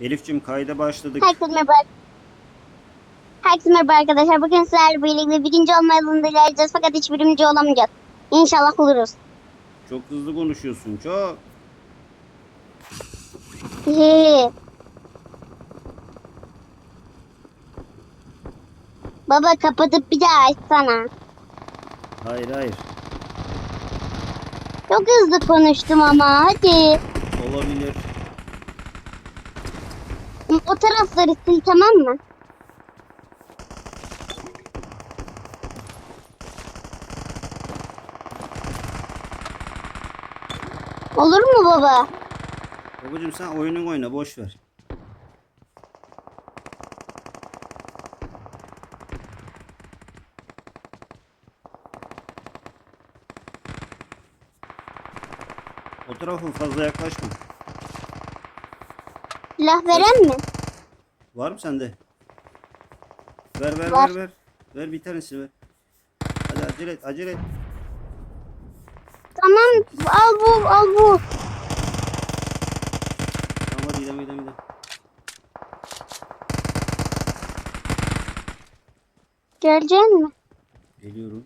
Elif'cim kayda başladık. Herkese merhaba. Herkese merhaba arkadaşlar. Bugün sizlerle birlikte birinci olma yolunda ilerleyeceğiz fakat hiç birinci olamayacağız. İnşallah oluruz. Çok hızlı konuşuyorsun. Çok. Baba kapatıp bir daha açsana. Hayır hayır. Çok hızlı konuştum ama hadi. Olabilir. O tarafları sil tamam mı? Olur mu baba? Babacım sen oyunun oyna boş ver. O tarafa fazla yaklaşma. Silah veren mi? Var mı sende? Ver ver Var. ver ver. Ver bir tanesini ver. Hadi acele et acele et. Tamam al bu al bu. Tamam hadi gidelim gidelim gidelim. Gelecek mi? Geliyorum.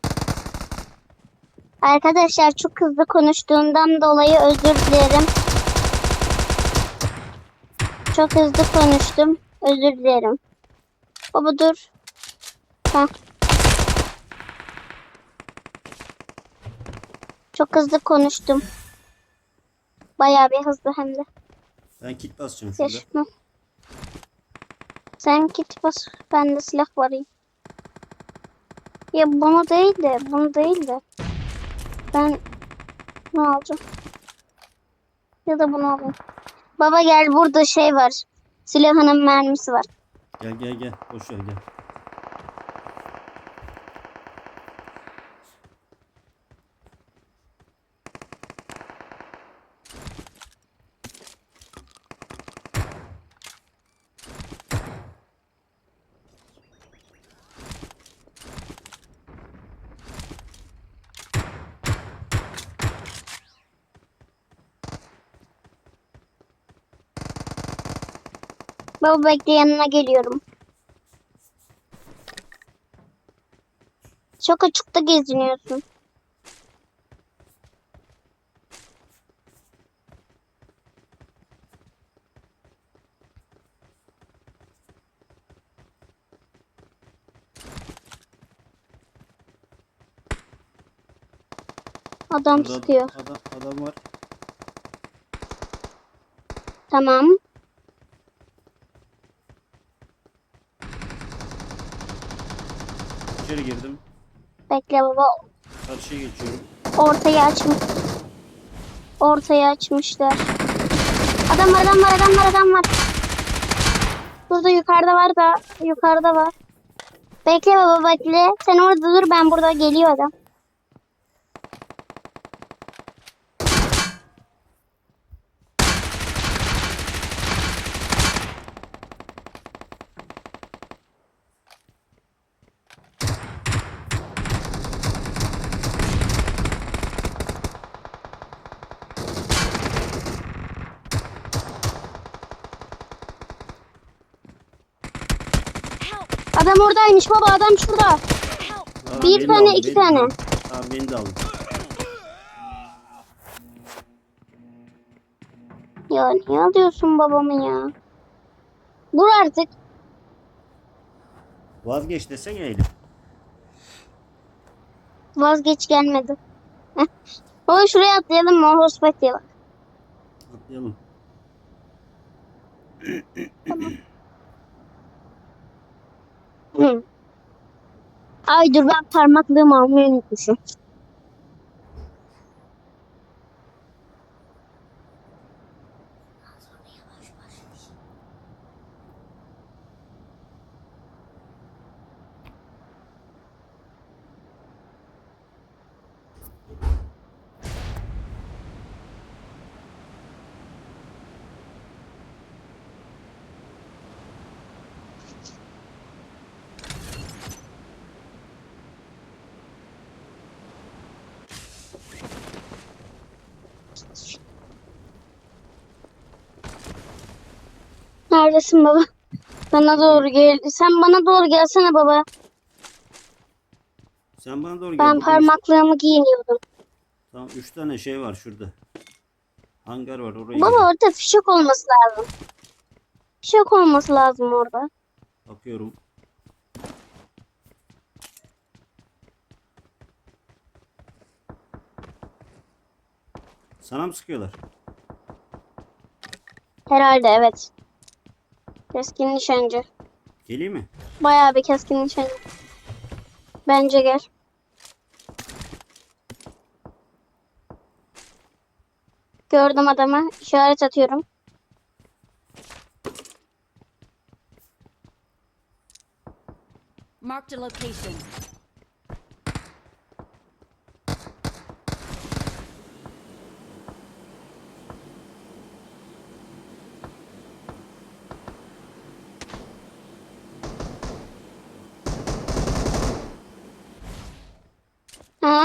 Arkadaşlar çok hızlı konuştuğumdan dolayı özür dilerim. Çok hızlı konuştum. Özür dilerim. Baba dur. Heh. Çok hızlı konuştum. Bayağı bir hızlı hem de. Ben kit basacağım şurada. Yaşma. Sen git bas. Bende silah var. iyi. Ya bunu değil de, bunu değil de. Ben ne alacağım? Ya da bunu alayım. Baba gel burada şey var. Silahının mermisi var. Gel gel gel. Boş ver gel. Baba bekle yanına geliyorum. Çok açıkta geziniyorsun. Adam Burada tutuyor. Adam, adam var. Tamam. İçeri girdim. Bekle baba. Karşıya geçiyorum. Ortayı açmış. Ortayı açmışlar. Adam var, adam var, adam var, adam var. Burada yukarıda var da, yukarıda var. Bekle baba bekle. Sen orada dur, ben burada geliyor adam. Adam oradaymış baba, adam şurada. Aa, Bir tane, alın, iki tane. Tamam beni de alın. Ya niye alıyorsun babamı ya? Dur artık. Vazgeç desene Elif. Vazgeç gelmedi. Baba şuraya atlayalım mı? Hospatiye bak. Atlayalım. Hı. Ay dur ben parmaklığımı almayı unutmuşum. Neredesin baba? Bana doğru gel. Sen bana doğru gelsene baba. Sen bana doğru gel. Ben üç- parmaklığımı giyiniyordum. Tamam 3 tane şey var şurada. Hangar var oraya. Baba gidelim. orada fişek olması lazım. Fişek olması lazım orada. Bakıyorum. Sana mı sıkıyorlar? Herhalde evet. Keskin nişancı. Geleyim mi? Bayağı bir keskin nişancı. Bence gel. Gördüm adamı. İşaret atıyorum. Marked a location.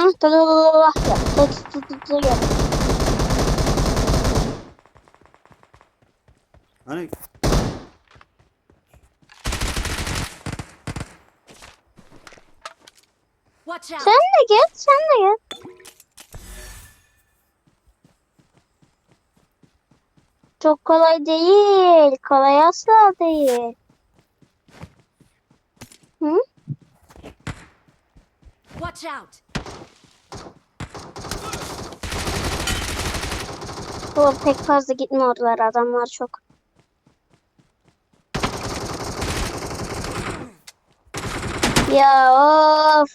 Ha, dur dur dur dur. Yap. Dur dur dur dur yap. Hani Watch out! Sen de gel, sen de gel. Çok kolay değil. Kolay asla değil. Hı? Watch out! Bu pek fazla gitme oralara adamlar çok. Ya of.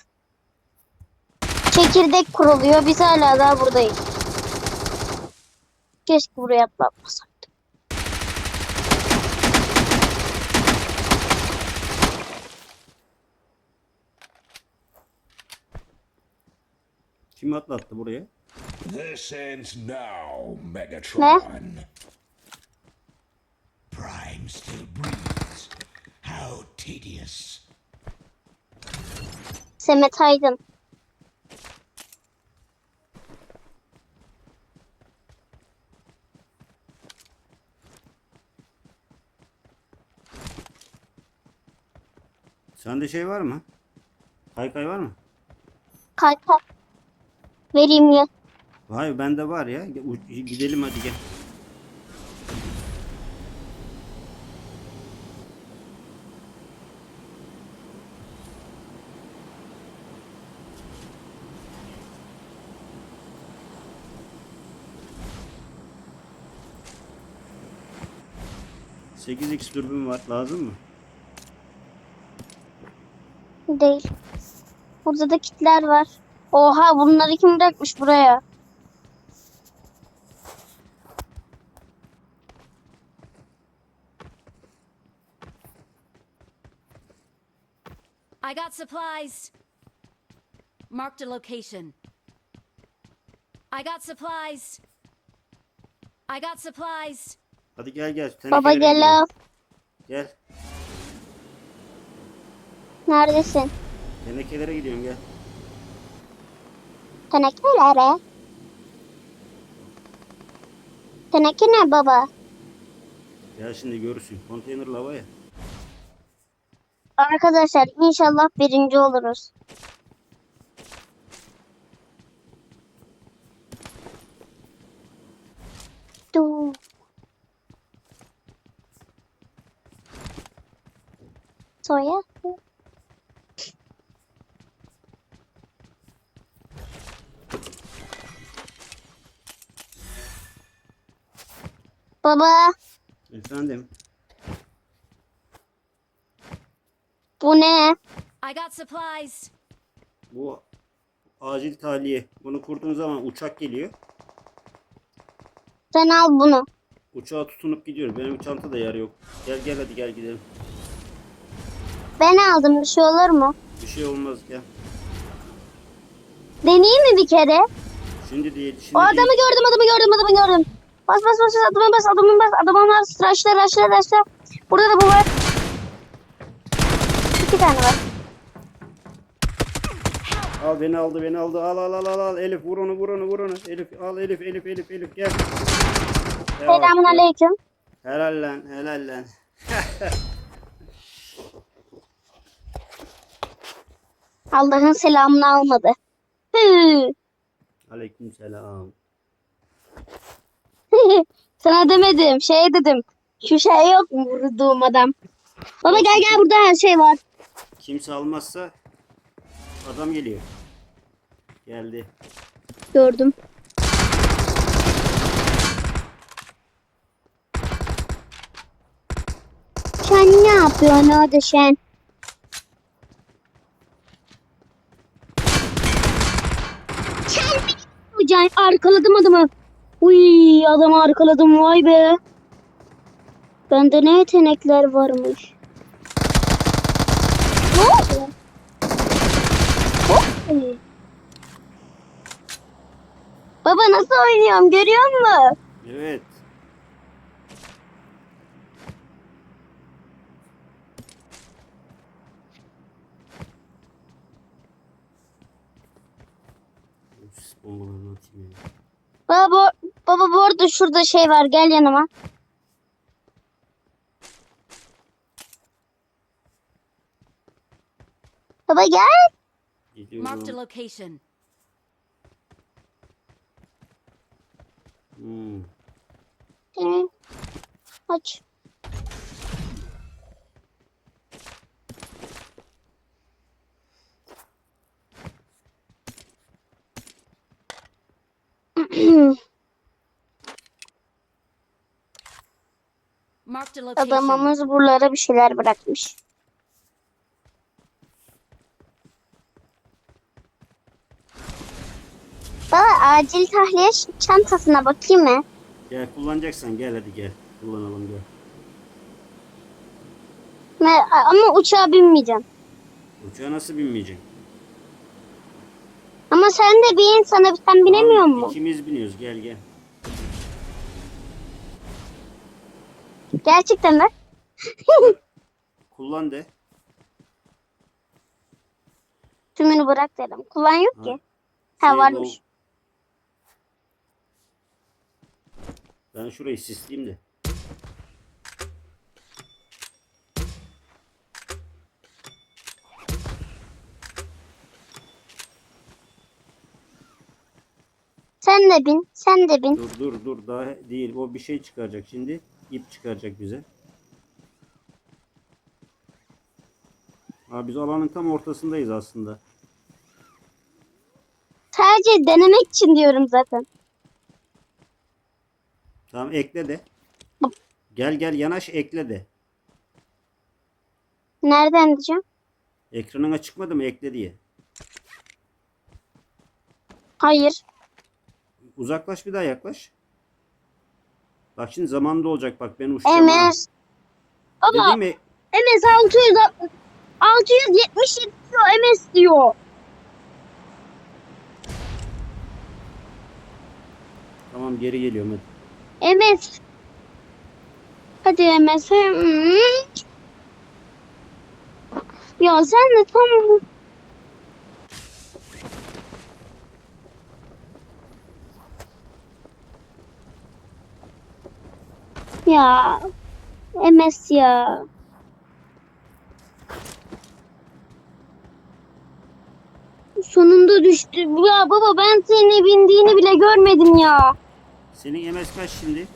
Çekirdek kuruluyor. Biz hala daha buradayız. Keşke buraya atlatmasaydık. kim atlattı buraya? This ends now, Megatron. Prime still breathes. How tedious. Semet Aydın. Sende şey var mı? Kaykay var mı? Kalk. Vereyim ya. Hayır bende var ya. Gidelim hadi gel. Sekiz x dürbün var. Lazım mı? Değil. Burada da kitler var. Oha bunları kim bırakmış buraya? I got supplies. Marked a location. I got supplies. I got supplies. Hadi gel gel. Baba Tenekelere gel al. Gel. Neredesin? Tenekelere gidiyorum gel. Tenekelere. Teneke ne baba? Ya şimdi görürsün. Konteyner lava ya. Arkadaşlar inşallah birinci oluruz. Du. Soya. Baba Efendim. Bu ne? I got supplies. Bu acil tahliye. Bunu kurduğun zaman uçak geliyor. Sen al bunu. Uçağa tutunup gidiyor. Benim çantada yer yok. Gel gel hadi gel gidelim. Ben aldım bir şey olur mu? Bir şey olmaz gel. Deneyeyim mi bir kere? Şimdi değil. Şimdi O adamı değil. gördüm, adamı gördüm, adamı gördüm. Bas bas bas, bas, adamı bas, adamı bas, adamı bas. Raşla, raşla, raşla. Burada da bu var. İki tane var. Al beni aldı beni aldı. Al al al al al. Elif vur onu vur onu vur onu. Elif al Elif Elif Elif Elif gel. Selamun aleyküm. Helal lan helal lan. Allah'ın selamını almadı. Hı. Aleykümselam. Sana demedim. Şey dedim. Şu şey yok mu vurduğum adam? Baba gel gel burada her şey var. Kimse almazsa adam geliyor. Geldi. Gördüm. Sen ne yapıyorsun orada sen? Sen mi yapacaksın? Arkaladım adamı. Uy adamı arkaladım vay be. Bende ne yetenekler varmış. Ne oldu? Baba nasıl oynuyorum görüyor musun? Evet. Uf, Bombalarını atayım ya. Baba, baba bu arada şurada şey var gel yanıma. Baba gel. Marked a location. Hmm. Hı. Aç. Marked a location. Adamımız buralara bir şeyler bırakmış. Baba acil tahliye çantasına bakayım mı? Gel kullanacaksan gel hadi gel. Kullanalım gel. Ama uçağa binmeyeceğim. Uçağa nasıl binmeyeceksin? Ama sen de bir insana sen binemiyor Tamam, musun? İkimiz biniyoruz gel gel. Gerçekten mi? Kullan de. Tümünü bırak dedim. Kullan yok Ha. ki. Ha varmış. Ben şurayı sisleyeyim de. Sen de bin. Sen de bin. Dur dur dur daha değil. O bir şey çıkaracak şimdi. İp çıkaracak bize. Abi biz alanın tam ortasındayız aslında. Sadece denemek için diyorum zaten. Tamam ekle de. Gel gel yanaş ekle de. Nereden diyeceğim? Ekranına çıkmadı mı ekle diye. Hayır. Uzaklaş bir daha yaklaş. Bak şimdi zamanında olacak bak ben uçacağım. ha. MS. Baba Dedim mi? MS 600 677 diyor MS diyor. Tamam geri geliyorum hadi. MS. Hadi MS. Hmm. Ya sen de tam Ya MS ya. Sonunda düştü. Ya baba ben seni bindiğini bile görmedim ya. Senin MS kaç şimdi?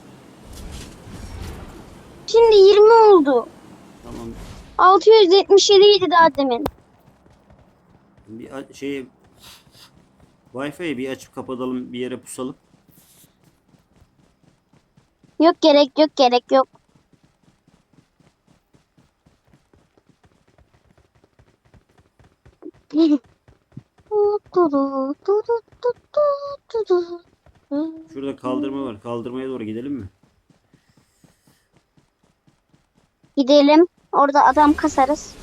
Şimdi 20 oldu. Tamam. 677 idi daha demin. Bir şey Wi-Fi'yi bir açıp kapatalım bir yere pusalım. Yok gerek yok gerek yok. Şurada kaldırma var. Kaldırmaya doğru gidelim mi? Gidelim. Orada adam kasarız.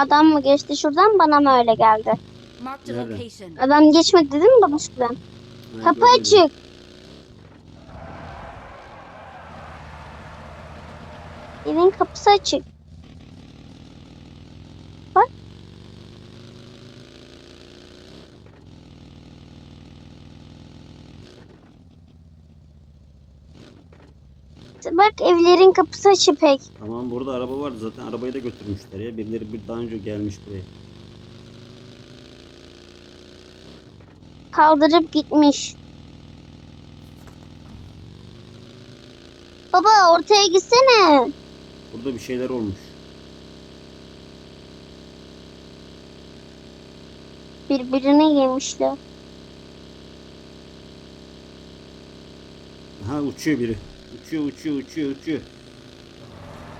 Adam mı geçti şuradan bana mı öyle geldi? Nerede? Adam geçmedi dedim mi baba şuradan? Ha, Kapı gördüm. açık. Evin kapısı açık. Bak evlerin kapısı açık pek. Tamam burada araba vardı zaten arabayı da götürmüşler ya. Birileri bir daha önce gelmiş buraya. Kaldırıp gitmiş. Baba ortaya gitsene. Burada bir şeyler olmuş. Birbirine girmişler. Ha uçuyor biri. Uçuyor uçuyor uçuyor uçuyor.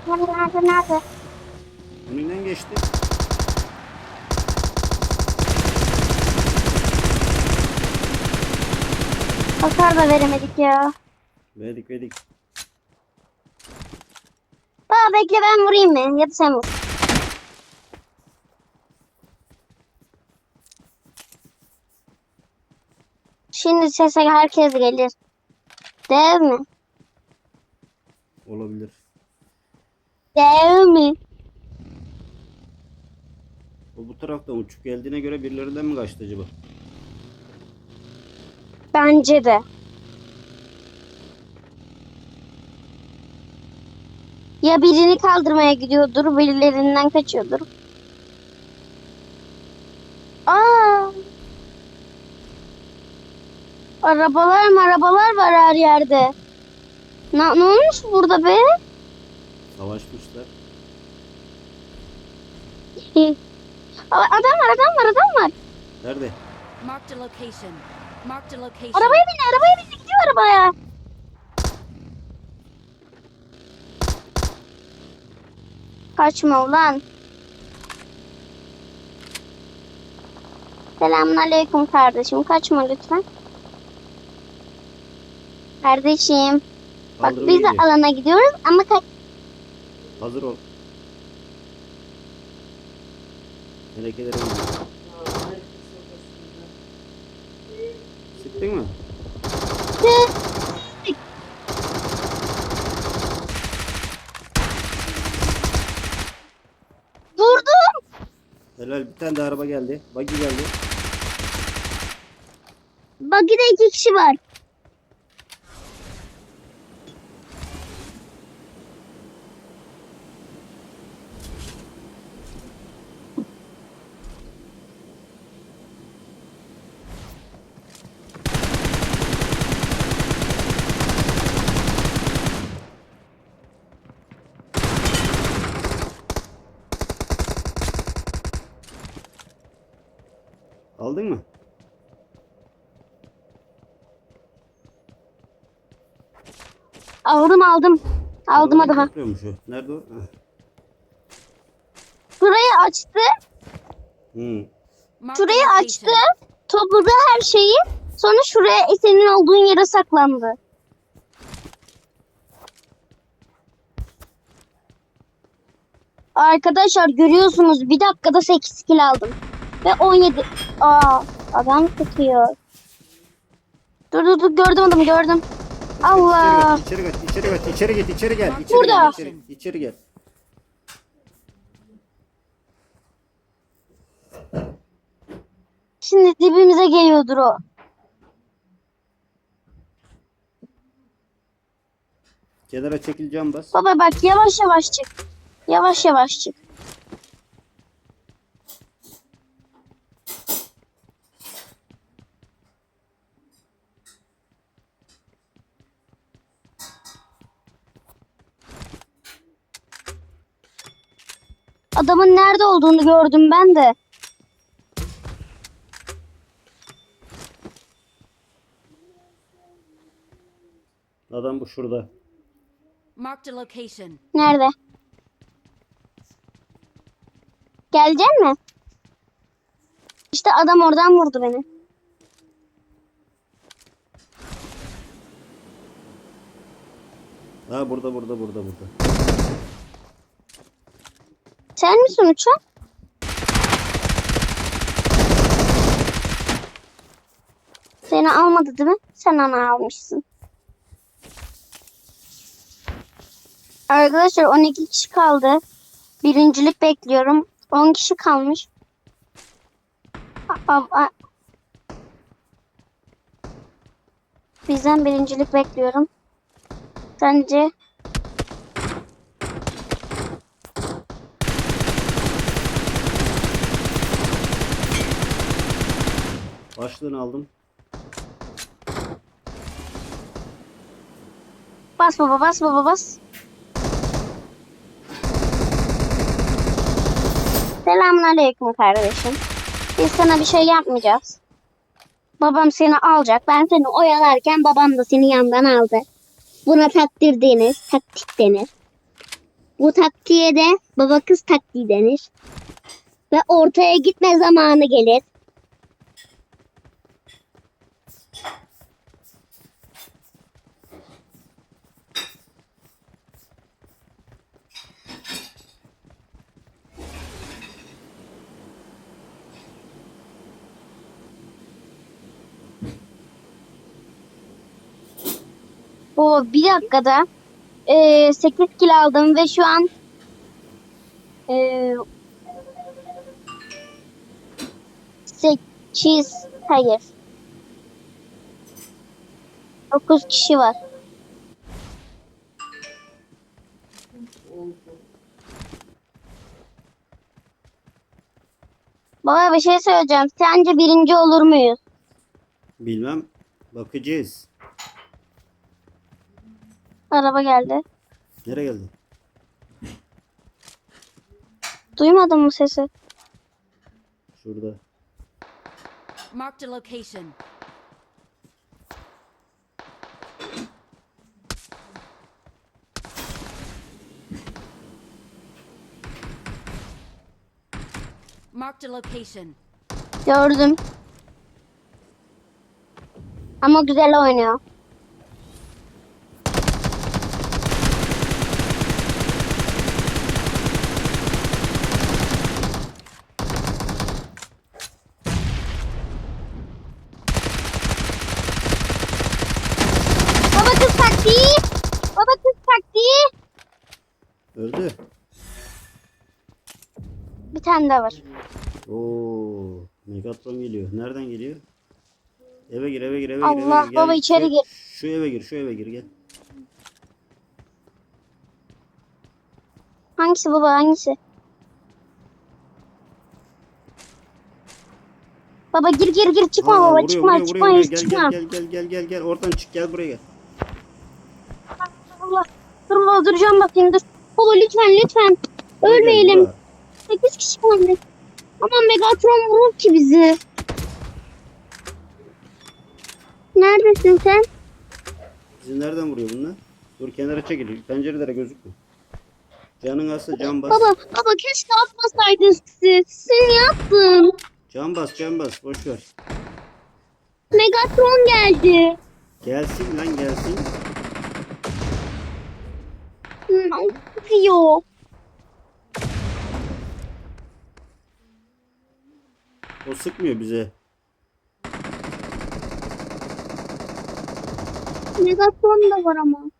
Nerede nerede? Önünden geçti. Hasar da veremedik ya. Verdik verdik. Baba bekle ben vurayım mı? Ya da sen vur. Şimdi sese herkes gelir. Dev mi? Olabilir. Dev mi? O bu taraftan uçup geldiğine göre birilerinden mi kaçtı acaba? Bence de. Ya birini kaldırmaya gidiyordur, birilerinden kaçıyordur. Aa! Arabalar mı arabalar var her yerde. Ne, ne olmuş burada be? Savaşmışlar. Adam var, adam var, adam var. Nerede? Marked a location. Marked a location. Arabaya bin, arabaya bin, gidiyor arabaya. Kaçma ulan. Selamünaleyküm kardeşim. Kaçma lütfen. Kardeşim. Bak biz de gidiyor. alana gidiyoruz ama kaç... Hazır ol. Melekeleri gidiyor. Sıktın mı? Vurdum. Helal bir tane de araba geldi. Buggy geldi. Buggy'de iki kişi var. Aldın mı? Aldım aldım. Aldım Arabayı adamı. topluyormuş o. Nerede o? Heh. Şurayı açtı. Hmm. Şurayı açtı. Topladı her şeyi. Sonra şuraya senin olduğun yere saklandı. Arkadaşlar görüyorsunuz bir dakikada 8 kill aldım. Ve 17. Aa adam tutuyor. Dur dur dur gördüm adamı gördüm. Allah. İçeri kaç, içeri kaç, içeri git, içeri gel. içeri Burada. Gel, içeri, içeri gel. Şimdi dibimize geliyordur o. Kenara çekileceğim bas. Baba bak yavaş yavaş çık. Yavaş yavaş çık. Adamın nerede olduğunu gördüm ben de. Adam bu şurada. Marked a location. Nerede? Gelecek mi? İşte adam oradan vurdu beni. Ha burada, burada, burada, burada. Sen misin uçan? Seni almadı değil mi? Sen onu almışsın. Arkadaşlar 12 kişi kaldı. Birincilik bekliyorum. 10 kişi kalmış. Bizden birincilik bekliyorum. Sence Başlığını aldım. bas baba bas baba bas. Selamünaleyküm kardeşim. Biz sana bir şey yapmayacağız. Babam seni alacak. Ben seni oyalarken babam da seni yandan aldı. Buna takdir denir. Taktik denir. Bu taktiğe de baba kız taktiği denir. Ve ortaya gitme zamanı gelir. O bir dakikada e, 8 kilo aldım ve şu an e, 8 hayır 9 kişi var. Baba bir şey söyleyeceğim. Sence birinci olur muyuz? Bilmem. Bakacağız. Araba geldi. Nereye geldi? Duymadın mı sesi? Şurada. Marked a location. Marked a location. Gördüm. Ama güzel oynuyor. Baba kız taktiği. Baba kız taktiği. Öldü. Daha var. Oo, Megatron geliyor. Nereden geliyor? Eve gir, eve gir, eve gir. Allah, gir. baba içeri şu, gir. Şu eve gir, şu eve gir gel. Hangisi baba hangisi? Baba gir gir gir çıkma Aa, baba vuruyor, çıkma vuruyor, çıkma vuruyor, Gel, çıkma. gel, gel, gel, gel, gel. Oradan çık, gel buraya gel. Allah. Dur baba duracağım bakayım dur. Baba lütfen lütfen. Gel, Ölmeyelim. buraya. 8 kişi kaldı. Ama Megatron vurur ki bizi. Neredesin sen? Bizi nereden vuruyor bunlar? Dur kenara çekil. Pencerelere gözükme. Canın azsa can bas. Baba baba keşke atmasaydın siz. Sen yaptın? Can bas, can bas. Boş ver. Megatron geldi. Gelsin lan gelsin. Hmm, O sıkmıyor bize. Megatron da var ama.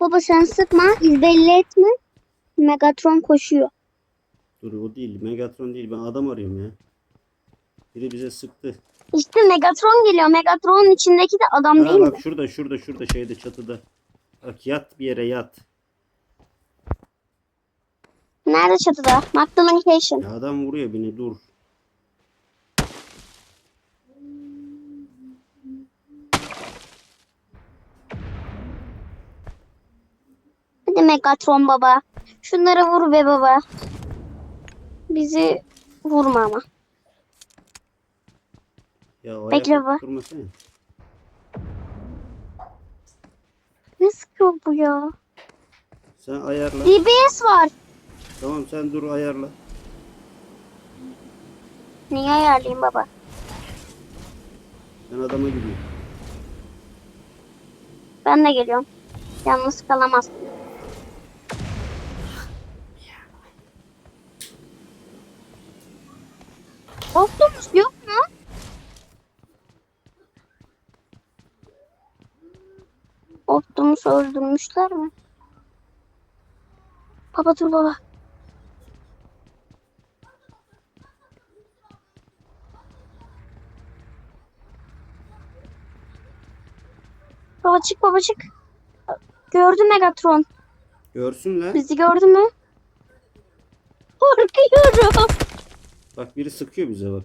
Baba sen sıkma, iz belli etme. Megatron koşuyor. Dur o değil. Megatron değil. Ben adam arıyorum ya. Biri bize sıktı. İşte Megatron geliyor. Megatron'un içindeki de adam Ha, değil mi? bak şurada şurada şurada şeyde çatıda. Bak yat bir yere yat. Nerede çatıda? Mark the location. Ya adam vuruyor beni dur. Hadi Megatron baba. Şunları vur be baba. Bizi vurma ama. Ya o Bekle bak. Ne sıkıyor bu ya? Sen ayarla. DBS var. Tamam sen dur ayarla. Niye ayarlayayım baba? Ben adama gidiyorum. Ben de geliyorum. Yalnız kalamaz. Korktunuz yok Optimus'u öldürmüşler mi? Baba dur baba. Baba çık baba çık. Gördü Megatron. Görsün lan. Bizi gördü mü? Korkuyorum. Bak biri sıkıyor bize bak.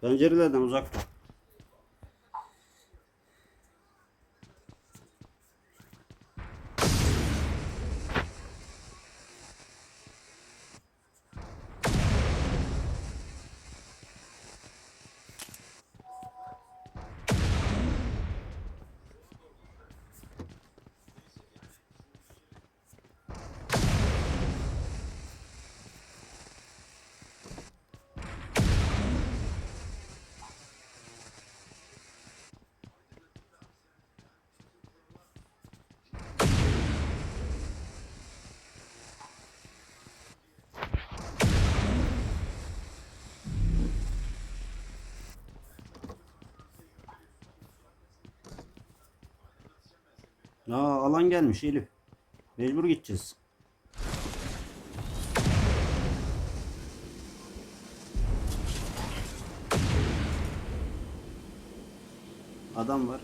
Pencerelerden uzak dur. Aa alan gelmiş Elif. Mecbur gideceğiz. Adam var.